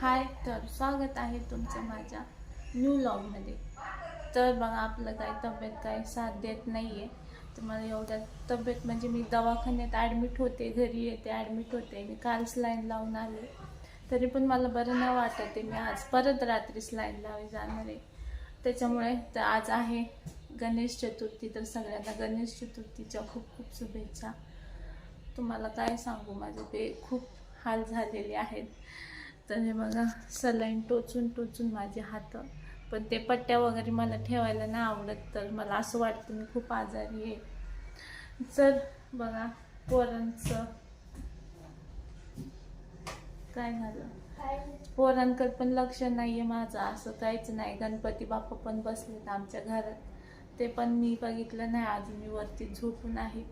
हाय तर स्वागत आहे तुमचं माझ्या न्यू लॉगमध्ये तर बघा आपलं काय तब्येत काय साथ देत नाही आहे तर मला एवढ्या तब्येत म्हणजे मी दवाखान्यात ॲडमिट होते घरी येते ॲडमिट होते. मी काल स्लाईन लावून आले. तरी पण मला बरं न वाटत आहे. मी आज परत रात्री स्लाईन लावली जाणार आहे. त्याच्यामुळे तर आज आहे गणेश चतुर्थी. तर सगळ्यांना गणेश चतुर्थीच्या खूप खूप शुभेच्छा. तुम्हाला काय सांगू? माझे ते खूप हाल झालेले आहेत. तर हे बघा सलाईन टोचून टोचून माझे हात. पण ते पट्ट्या वगैरे मला ठेवायला नाही आवडत तर मला असं वाटतं मी खूप आजारी आहे. तर बघा पोरांचं काय झालं? पोरांकडे पण लक्ष नाही आहे माझं असं काहीच नाही. गणपती बाप्पा पण बसलेत आमच्या घरात. ते पण मी बघितलं नाही अजून मी वरती झोपून आहे.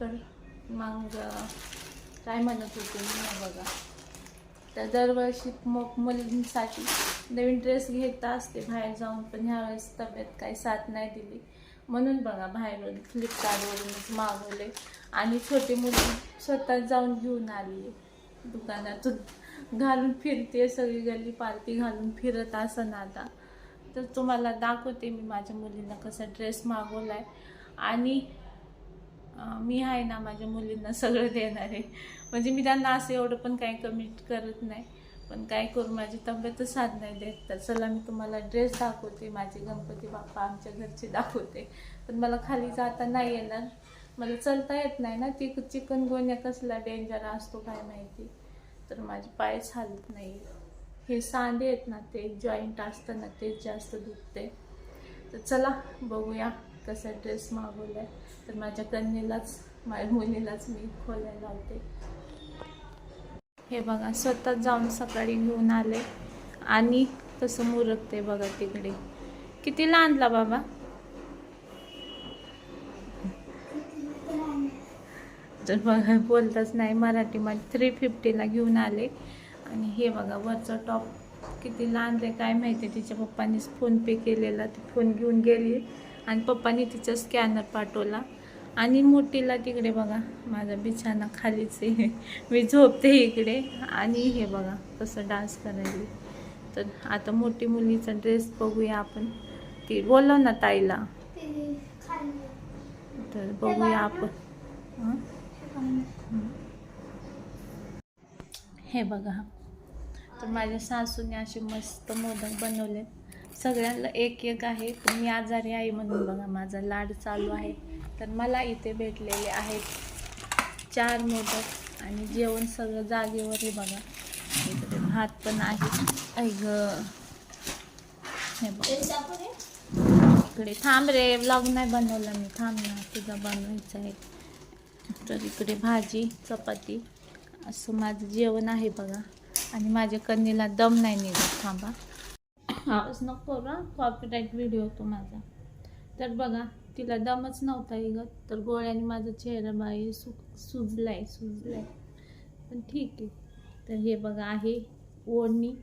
तर मग काय म्हणत होते मी नाही बघा. तर दरवर्षी मग मुलींसाठी नवीन ड्रेस घेत असते. बाहेर जाऊन पण ह्यावेळेस तब्येत काही साथ नाही दिली. म्हणून बघा बाहेरून फ्लिपकार्टवरूनच मागवले. आणि छोटी मुली स्वतः जाऊन घेऊन आली. दुकानातून घालून फिरते सगळी गल्ली पार्टी घालून फिरत असं आता. तर तुम्हाला दाखवते मी माझ्या मुलींना कसा ड्रेस मागवला आहे आणि मी आहे ना माझ्या मुलींना सगळं देणार आहे. म्हणजे मी त्यांना असं एवढं पण काही कमी करत नाही. पण काय करू माझी तब्येतच साथ नाही देत. तर चला मी तुम्हाला ड्रेस दाखवते माझे गणपती बाप्पा आमच्या घरचे दाखवते. पण मला खाली जाता नाही येणार. मला चलता येत नाही ना ती चिकन गोण्या कसला डेंजर असतो काय माहिती? तर माझे पायच हालत नाही हे सांडे आहेत ना ते जॉईंट असतं ना तेच जास्त दुखते तर चला बघूया. कसा ड्रेस मागवलाय तर माझ्या कन्येलाच माझ्या मुलीलाच मी खोलायला लावते. हे बघा स्वतः जाऊन सकाळी घेऊन आले. आणि तसं मुरकते बघा तिकडे. किती लांबला बाबा? तर बघा बोलताच नाही मराठी माझी थ्री फिफ्टीला घेऊन आले. आणि हे बघा वरचा टॉप किती लहान आहे काय माहिती तिच्या पप्पांनीच फोन पे केलेला ती फोन घेऊन गेली. आणि पप्पानी तिचा स्कॅनर पाठवला. आणि मोठीला तिकडे बघा माझा बिछाना खालीच आहे. मी झोपते इकडे. आणि हे बघा कसं डान्स करायली. तर आता मोठी मुलीचा ड्रेस बघूया आपण. ती बोलव ना ताईला. तर बघूया आपण. हं? बघा. तर माझ्या सासूने असे मस्त मोदक बनवले सगळ्यांना एक एक आहे. तुम्ही मी आजारी आहे म्हणून बघा माझा लाड चालू आहे. तर मला इथे भेटलेले आहेत चार मोदक आणि जेवण सगळं जागेवर बघा. इकडे भात पण आहे. इकडे थांब रे व्लॉग नाही बनवला मी. थांब ना तुझा बनवायचं आहे. तर इकडे भाजी चपाती असं माझं जेवण आहे बघा. आणि माझ्या कन्येला दम नाही निघत. थांबा. आवाज नको ना कॉपीराईट व्हिडिओ होतो माझा. तर बघा तिला दमच नव्हता निघत तर गोळ्याने माझा चेहरा बाई सु सुजलाय सुजलाय. पण ठीक आहे. तर हे बघा आहे ओढणी.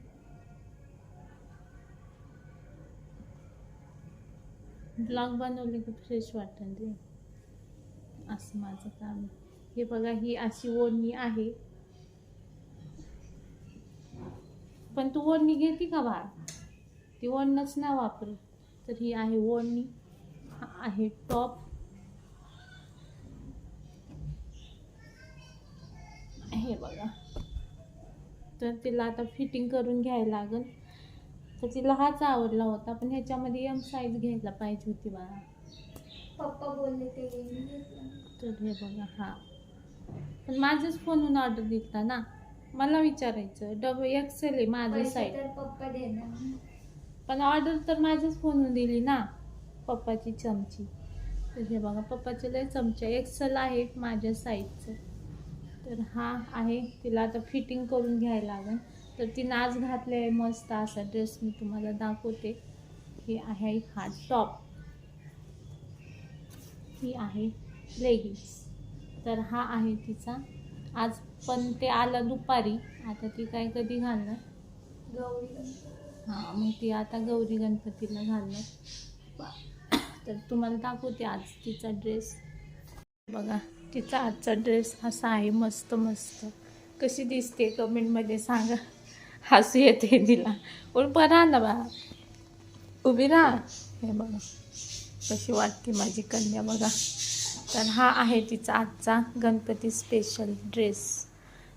ब्लॉग बनवले की फ्रेश वाटेल रे असं माझं काम हे बघा ही अशी ओढणी आहे. पण तू ओढणी घेते का बाळ? ती ओढणंच नाही वापरत. तर ही आहे ओढणी हा आहे टॉप. हे बघा. तर तिला आता फिटिंग करून घ्यायला लागल. तर तिला हाच आवडला होता पण ह्याच्यामध्ये एम साईज घ्यायला पाहिजे होती बाळा. पप्पा बोलले ते. तर हे बघा हा. पण माझ्याच फोनहून ऑर्डर दिलता ना. मला विचारायचं डबल एक्सेल आहे माझं तर पप्पा देणार. पण ऑर्डर तर माझ्याच फोनहून दिली ना पप्पाची चमची. तर हे बघा पप्पाचे लय चमचा एक्सल आहे माझ्या साईजचं तर हा आहे तिला आता फिटिंग करून घ्यायला लागेल. तर ती आज घातले आहे मस्त असा ड्रेस मी तुम्हाला दाखवते. हे आहे हा टॉप ही आहे लेगिन्स तर हा आहे तिचा. आज पण ते आलं दुपारी. आता ती काय कधी घालणार? गौरी. हां मग ती आता गौरी गणपतीला घालणार. तर तुम्हाला दाखवते आज तिचा ड्रेस बघा तिचा आजचा ड्रेस असा आहे मस्त मस्त. कशी दिसते कमेंटमध्ये सांगा. हसू येते तिला. पण बरा ना बा. उभी राहा. हे बघा. कशी वाटते माझी कन्या बघा. तर हा आहे तिचा आजचा गणपती स्पेशल ड्रेस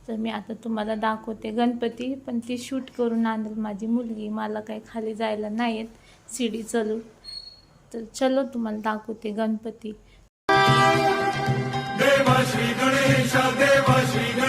तर मी आता तुम्हाला दाखवते गणपती पण ती शूट करून आणेल माझी मुलगी. मला काही खाली जायला नाही आहेत सीडी चलू. तर चलो तुम्हाला दाखवते गणपती. देवा श्री गणेश देवा श्री